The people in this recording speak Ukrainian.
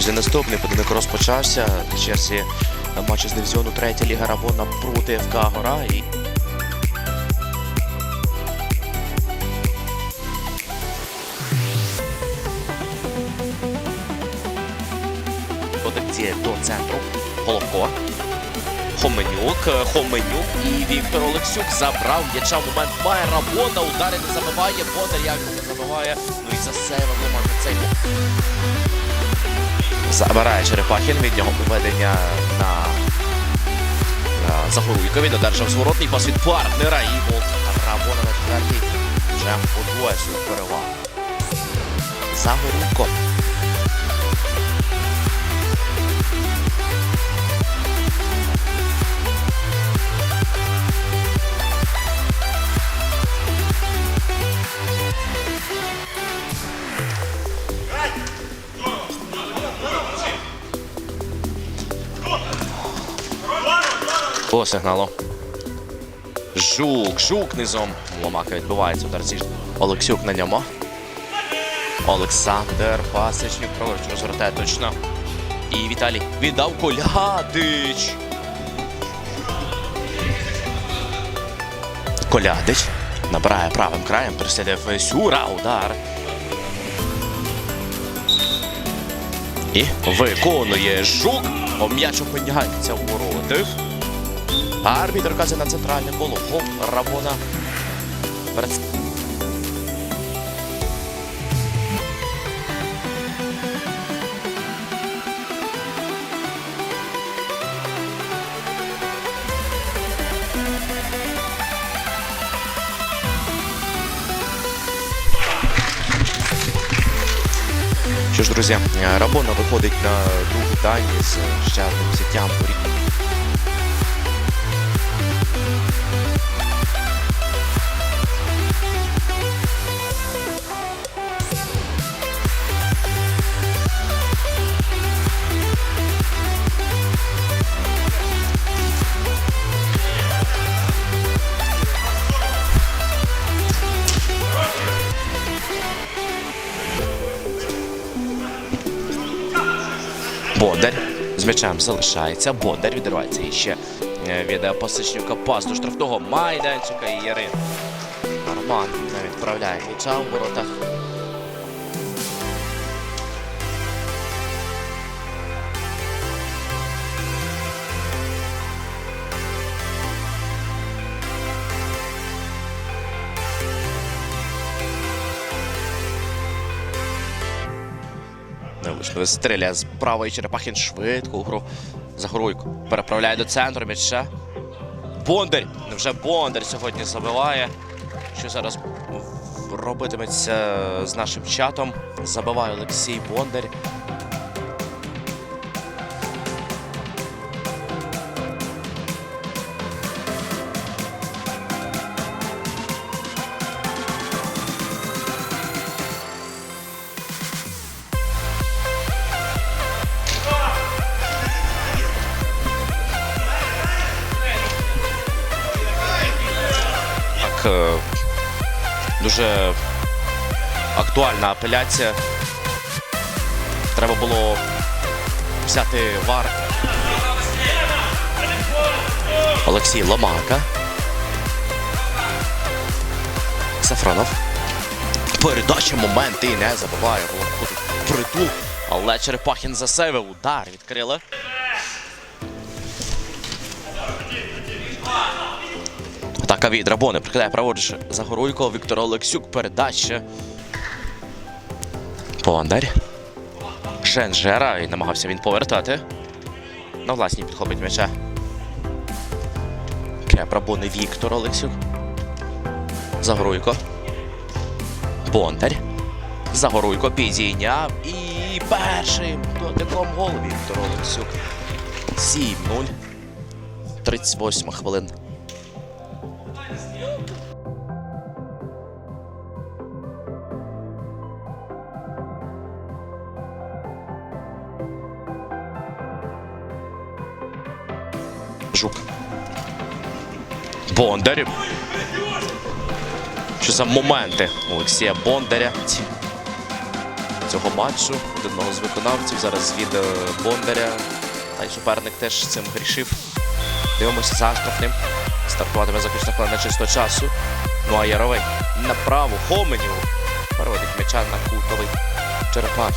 Друзі, наступний поєдинок розпочався. На черзі матчу з дивізіону 3 Ліга Рабона проти ФК Гора. І... Протекція до центру. Головко. Хоменюк, Хоменюк і Віктор Олексюк забрав м'яча. в Момент має Рабона. Удари не забиває. Бодар як не забиває. Ну і за себе Ломан цей Забирає Черепахін від нього поведення на, Загоруйко. Він одержав зворотний пас від партнера і гол Рабона на четвертій. Вже подвоє свою перевагу. Загоруйко. По сигналу. Жук, жук низом. Ломака відбувається удар зі Олексюк на ньому. Олександр Пасечнюк праворуч розвертає точно. І Віталій віддав Колядич. Колядич набирає правим краєм, переслідує Сюра, удар. І виконує жук. М'яч опиняється у воротах. Арбітр каже на центральне коло. Гол Рабона. Що ж, друзі, Рабона виходить на другий тайм з ще одним взяттям у Бондар з м'ячем залишається. Бондар відривається іще е, від е, Пасичнюка пас до штрафного майданчика і Ярин. Арман відправляє м'яча у воротах. Невично стріляє з правої Черепахін швидко гру. Загоруйко. Переправляє до центру м'яча. Бондар. Невже Бондар сьогодні забиває. Що зараз робитиметься з нашим чатом? Забиває Олексій Бондар. Так, е, дуже актуальна апеляція. Треба було взяти вар. Олексій Ломака. Сафронов. Передача момент і не забиває головку притул. Але Черепахін засейвив. Удар відкрили. Атака від прикидає праворуч Загоруйко, Віктор Олексюк, передача. Бондар. Женжера і намагався він повертати. На власній підхопить м'яча. Креп Рабони Віктор Олексюк. Загоруйко. Бондар. Загоруйко підійняв. І першим дотиком гол Віктор Олексюк. 7-0. 38 хвилин. Жук. Бондар. Що за моменти Олексія Бондаря? Цього матчу. Одного з виконавців. Зараз від е, Бондаря. Та й суперник теж цим грішив. Дивимося за штрафним. Стартуватиме захисна хвилина чисто часу. Ну а Яровий направо Хоменів переводить м'яча на кутовий Черепах.